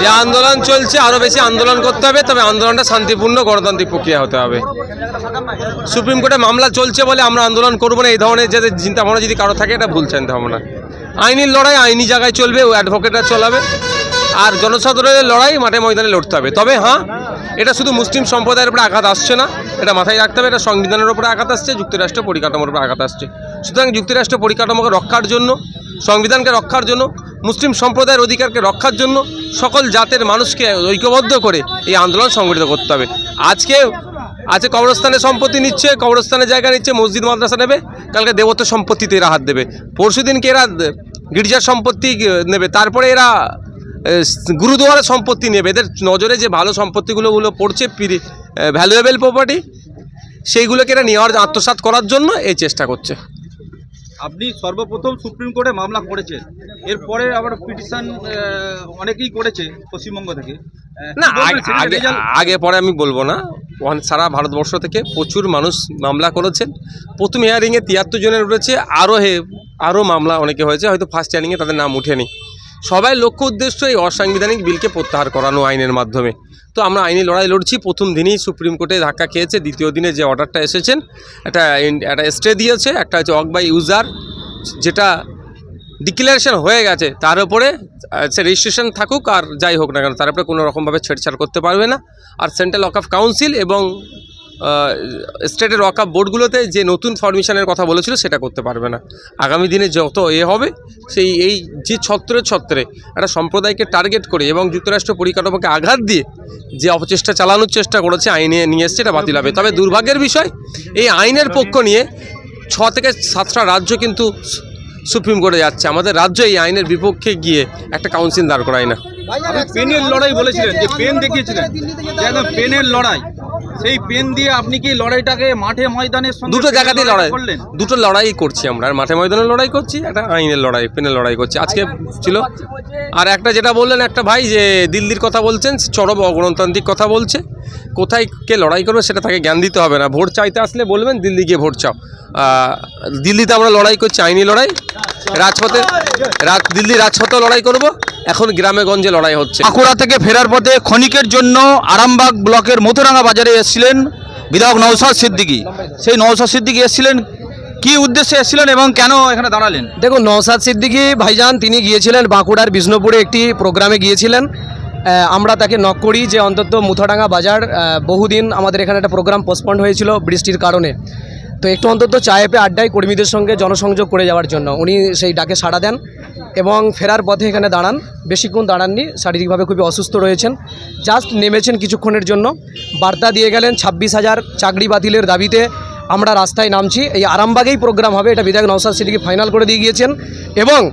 যে আন্দোলন চলছে, আরও বেশি আন্দোলন করতে হবে, তবে আন্দোলনটা শান্তিপূর্ণ গণতান্ত্রিক প্রক্রিয়া হতে হবে। সুপ্রিম কোর্টে মামলা চলছে বলে আমরা আন্দোলন করব না, এই ধরনের যাদের চিন্তা ভাবনা যদি কারও থাকে, এটা ভুল চিন্তা ভাবনা আইনি লড়াই আইনি জায়গায় চলবে, ও অ্যাডভোকেটরা চলাবে, আর জনসাধারণের লড়াই মাঠে ময়দানে লড়তে হবে। তবে হ্যাঁ এটা শুধু মুসলিম সম্প্রদায়ের উপরে আঘাত আসছে না, এটা মাথায় রাখতে হবে, এটা সংবিধানের উপরে আঘাত আসছে যুক্তরাষ্ট্র পরিকাঠামোর উপরে আঘাত আসছে। সুতরাং যুক্তরাষ্ট্র পরিকাঠামোকে রক্ষার জন্য সংবিধানকে রক্ষার জন্য, মুসলিম সম্প্রদায়ের অধিকারকে রক্ষার জন্য সকল জাতের মানুষকে ঐক্যবদ্ধ করে এই আন্দোলন সংগঠিত করতে হবে। আজকে আজকে কবরস্থানে সম্পত্তি নিচ্ছে কবরস্থানের জায়গা নিচ্ছে, মসজিদ, মাদ্রাসা নেবে, কালকে দেবত্ব সম্পত্তিতে এরা হাত দেবে। পরশু দিনকে এরা গির্জার সম্পত্তি নেবে, তারপরে এরা গুরুদুয়ারের সম্পত্তি নেবে। এদের নজরে যে ভালো সম্পত্তিগুলো গুলো পড়ছে ভ্যালুয়েবল প্রপার্টি সেইগুলোকে এরা নেওয়ার আত্মসাৎ করার জন্য এই চেষ্টা করছে। আপনি সর্বপ্রথম সুপ্রিম কোর্টে মামলা করেছেন। এরপরে আবার পিটিশন অনেকেই করেছে পশ্চিমবঙ্গ থেকে। না আগে আগে পরে আমি বলব না। ওখানে সারা ভারতবর্ষ থেকে প্রচুর মানুষ মামলা করেছেন। প্রথম হিয়ারিংয়ে তিয়াত্তর জনের উঠেছে আরও হে আরও মামলা অনেকে হয়েছে হয়তো ফার্স্ট হিয়ারিংয়ে তাদের নাম উঠেনি। সবাই লক্ষ্য উদ্দেশ্য এই অসাংবিধানিক বিলকে প্রত্যাহার করানো আইনের মাধ্যমে। তো আমরা আইনি লড়াই লড়ছি। প্রথম দিনই সুপ্রিম কোর্টে ধাক্কা খেয়েছে। দ্বিতীয় দিনে যে অর্ডারটা এসেছেন, একটা একটা স্টে দিয়েছে, একটা হচ্ছে অক বাই ইউজার যেটা ডিক্লারেশন হয়ে গেছে। তার উপরে সে রেজিস্ট্রেশন থাকুক আর যাই হোক না কেন, তার উপরে কোনো রকমভাবে ছেড়ছাড় করতে পারবে না। আর সেন্ট্রাল ওয়াকআপ কাউন্সিল এবং স্টেটের ওয়াকআপ বোর্ডগুলোতে যে নতুন ফরমিশনের কথা বলেছিল সেটা করতে পারবে না। আগামী দিনে যত এ হবে, সেই এই যে ছত্রে ছত্রে একটা সম্প্রদায়কে টার্গেট করে এবং যুক্তরাষ্ট্র পরিকাঠামোকে আঘাত দিয়ে যে অপচেষ্টা চালানোর চেষ্টা করেছে, আইনে নিয়ে এসছে, এটা বাতিল হবে। তবে দুর্ভাগ্যের বিষয়, এই আইনের পক্ষ নিয়ে ছ থেকে সাতটা রাজ্য কিন্তু সুপ্রিম কোর্টে যাচ্ছে। আমাদের রাজ্য এই আইনের বিপক্ষে গিয়ে একটা কাউন্সিল দাঁড় করায় না। পেনের লড়াই বলেছিলেন, যে পেন দেখিয়েছিলেন। পেনের লড়াই। সেই পেন দিয়ে আপনি কি লড়াইটাকে মাঠে ময়দানের সঙ্গে দুটো জায়গাতেই লড়াই করলেন? দুটো লড়াই করছি আমরা। আর মাঠে ময়দানে লড়াই করছি একটা আইনের লড়াই পেনের লড়াই করছি। আজকে ছিল। আর একটা যেটা বললেন একটা ভাই যে দিল্লির কথা বলছেন চরম অগণতান্ত্রিক কথা বলছে। কোথায় কে লড়াই করবে সেটা তাকে জ্ঞান দিতে হবে না। ভোট চাইতে আসলে বলবেন দিল্লি গিয়ে ভোট চাও। দিল্লিতে আমরা লড়াই করছি আইনি লড়াই। রাজপথে দিল্লি রাজপথেও লড়াই করব। এখন গ্রামে গঞ্জে লড়াই হচ্ছে। বাঁকুড়া থেকে ফেরার পথে ক্ষণিকের জন্য আরামবাগ ব্লকের মথুরাঙ্গা বাজারে এসেছিলেন বিধায়ক নৌসাদ সিদ্দিকী। সেই নৌসাদ সিদ্দিকী এসেছিলেন কি উদ্দেশ্যে এসেছিলেন এবং কেন এখানে দাঁড়ালেন? দেখুন নওসাদ সিদ্দিকী ভাইজান তিনি গিয়েছিলেন বাঁকুড়ার বিষ্ণুপুরে একটি প্রোগ্রামে গিয়েছিলেন। আমরা তাকে নক করি যে অন্তত মুথাডাঙ্গা বাজার বহুদিন আমাদের এখানে একটা প্রোগ্রাম পোস্টপন্ড হয়েছিল বৃষ্টির কারণে। তো একটু অন্তত চায়ে পে আড্ডায় কর্মীদের সঙ্গে জনসংযোগ করে যাওয়ার জন্য। উনি সেই ডাকে সাড়া দেন। এবং ফেরার পথে এখানে দাঁড়ান। বেশিক্ষণ দাঁড়াননি, শারীরিকভাবে খুবই অসুস্থ রয়েছেন। জাস্ট নেমেছেন কিছুক্ষণের জন্য। বার্তা দিয়ে গেলেন, ছাব্বিশ হাজার চাকরি বাতিলের দাবিতে আমরা রাস্তায় নামছি। এই আরামবাগেই প্রোগ্রাম হবে, এটা বিধায়ক নওসাদ সিদ্দিকি ফাইনাল করে দিয়ে গিয়েছেন। এবং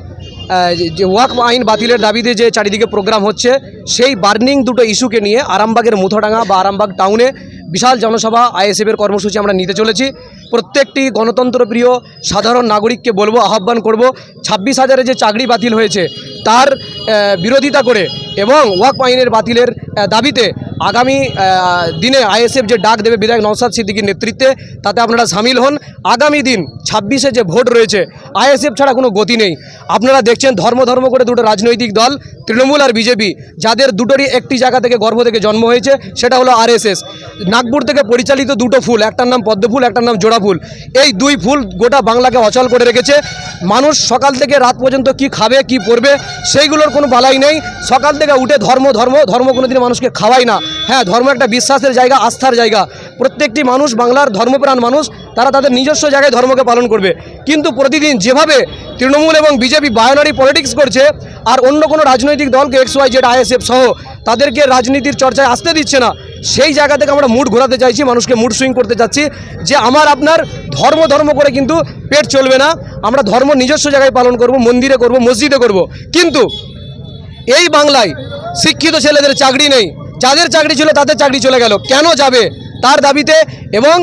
যে- ওয়াক আইন বাতিলের দাবিতে যে চারিদিকে প্রোগ্রাম হচ্ছে, সেই বার্নিং দুটো ইস্যুকে নিয়ে আরামবাগের মুথডাঙ্গা বা আরামবাগ টাউনে বিশাল জনসভা আইএসএফের কর্মসূচি আমরা নিতে চলেছি। প্রত্যেকটি গণতন্ত্রপ্রিয় সাধারণ নাগরিককে বলব, আহ্বান করব, ছাব্বিশ হাজারে যে চাকরি বাতিল হয়েছে, তার বিরোধিতা করে এবং ওয়াক আইনের বাতিলের দাবিতে আগামী দিনে আইএসএফ যে ডাক দেবে বিধায়ক নওসাদ সিদ্দিকীর নেতৃত্বে, তাতে আপনারা সামিল হন। আগামী দিন ছাব্বিশে যে ভোট রয়েছে, আইএসএফ ছাড়া কোনো গতি নেই। আপনারা দেখছেন ধর্ম ধর্ম করে দুটো রাজনৈতিক দল, তৃণমূল আর বিজেপি, যাদের দুটোরই একটি জায়গা থেকে গর্ভ থেকে জন্ম হয়েছে, সেটা হলো আরএসএস। নাগপুর থেকে পরিচালিত দুটো ফুল, একটার নাম পদ্মফুল, একটার নাম জোড়া ফুল এই দুই ফুল গোটা বাংলাকে অচল করে রেখেছে। মানুষ সকাল থেকে রাত পর্যন্ত কি খাবে, কি পরবে, সেইগুলোর কোনো বালাই নেই। সকাল থেকে উঠে ধর্ম ধর্ম ধর্ম কোনোদিন মানুষকে খাওয়ায় না। হ্যাঁ ধর্ম একটা বিশ্বাসের জায়গা, আস্থার জায়গা। প্রত্যেকটি মানুষ, বাংলার ধর্মপ্রাণ মানুষ, তারা তাদের নিজস্ব জায়গায় ধর্মকে পালন করবে। কিন্তু প্রতিদিন যেভাবে তৃণমূল এবং বিজেপি বায়োনারি পলিটিক্স করছে, আর অন্য কোনো রাজনৈতিক দলকে এক্স ওয়াই জেড আইএসএফ সহ তাদেরকে রাজনীতির চর্চায় আসতে দিচ্ছে না, সেই জায়গা থেকে আমরা মুড ঘোরাতে চাইছি, মানুষকে মুড সুইং করতে চাচ্ছি, যে আমার, আপনার ধর্ম ধর্ম করে কিন্তু পেট চলবে না। আমরা ধর্ম নিজস্ব জায়গায় পালন করব, মন্দিরে করব, মসজিদে করব। কিন্তু এই বাংলায় শিক্ষিত ছেলেদের চাকরি নেই যাদের চাকরি ছিল তাদের চাকরি চলে গেল। কেন যাবে? তার দাবিতে এবং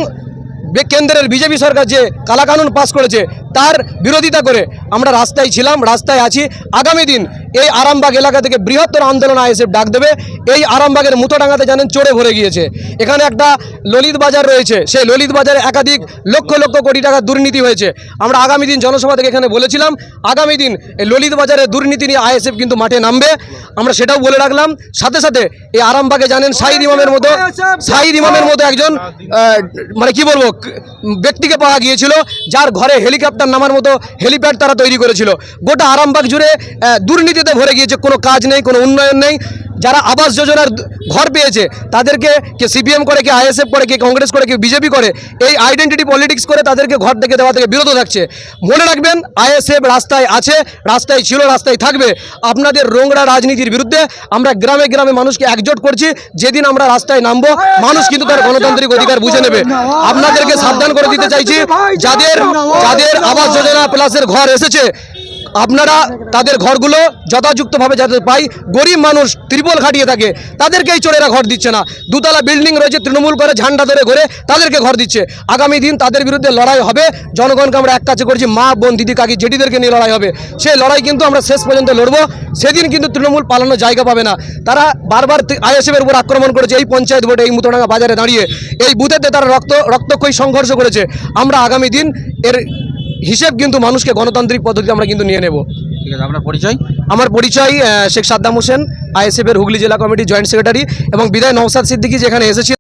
কেন্দ্রের বিজেপি সরকার যে কালাকানুন পাশ করেছে তার বিরোধিতা করে আমরা রাস্তায় ছিলাম, রাস্তায় আছি। আগামী দিন এই আরামবাগ এলাকা থেকে বৃহত্তর আন্দোলন আইএসএফ ডাক দেবে। এই আরামবাগের মুতোডাঙ্গাতে জানেন চড়ে ভরে গিয়েছে। এখানে একটা ললিত বাজার রয়েছে। সেই ললিত বাজারে একাধিক লক্ষ লক্ষ কোটি টাকা দুর্নীতি হয়েছে। আমরা আগামী দিন জনসভা থেকে এখানে বলেছিলাম, আগামী দিন এই ললিত বাজারে দুর্নীতি নিয়ে আইএসএফ কিন্তু মাঠে নামবে। আমরা সেটাও বলে রাখলাম। সাথে সাথে এই আরামবাগে জানেন সাইদ ইমামের মতো সাইদ ইমামের মতো একজন মানে কি বলব, ব্যক্তিকে পাওয়া গিয়েছিল, যার ঘরে হেলিকপ্টার নামার মতো হেলিপ্যাড তারা তৈরি করেছিল। গোটা আরামবাগ জুড়ে দুর্নীতিতে ভরে গিয়েছে। কোনো কাজ নেই, কোনো উন্নয়ন নেই। যারা আবাস যোজনার ঘর পেয়েছে, তাদেরকে কে সিপিএম করে, কে আইএসএফ করে, কে কংগ্রেস করে, কে বিজেপি করে, এই আইডেন্টিটি পলিটিক্স করে তাদেরকে ঘর থেকে দেওয়া থেকে বিরত থাকছে। মনে রাখবেন, আইএসএফ রাস্তায় আছে, রাস্তায় ছিল, রাস্তায় থাকবে। আপনাদের রোংরা রাজনীতির বিরুদ্ধে আমরা গ্রামে গ্রামে মানুষকে একজোট করছি, যেদিন আমরা রাস্তায় নামবো, মানুষ কিন্তু তার গণতান্ত্রিক অধিকার বুঝে নেবে। আপনাদেরকে সাবধান করে দিতে চাইছি, যাদের যাদের আবাস যোজনা প্লাসের ঘর এসেছে আপনারা তাদের ঘরগুলো যথাযুক্তভাবে যাতে পাই, গরিব মানুষ ত্রিপল খাটিয়ে থাকে, তাদেরকেই চোরেরা ঘর দিচ্ছে না। দুতলা বিল্ডিং রয়েছে, তৃণমূল করে ঝান্ডা ধরে ঘরে তাদেরকে ঘর দিচ্ছে। আগামী দিন তাদের বিরুদ্ধে লড়াই হবে। জনগণকে আমরা এক কাছে করছি, মা, বোন, দিদি, কাকি, জেঠিদেরকে নিয়ে লড়াই হবে। সেই লড়াই কিন্তু আমরা শেষ পর্যন্ত লড়বো। সেদিন কিন্তু তৃণমূল পালানোর জায়গা পাবে না। তারা বারবার আইএসএফের উপর আক্রমণ করেছে, এই পঞ্চায়েত ভোটে এই মুতোডাঙ্গা বাজারে দাঁড়িয়ে। এই বুথেতে তারা রক্ত, রক্তক্ষয়ী সংঘর্ষ করেছে। আমরা আগামী দিন এর হিসেব কিন্তু মানুষকে গণতান্ত্রিক পদ্ধতিতে আমরা কিন্তু নিয়ে নেব। ঠিক আছে আপনার পরিচয়? আমার পরিচয় শেখ সাদ্দাম হোসেন আইএসএফের হুগলি জেলা কমিটি জয়েন্ট সেক্রেটারি এবং বিদায় নওসাদ সিদ্দিকি যেখানে এসেছি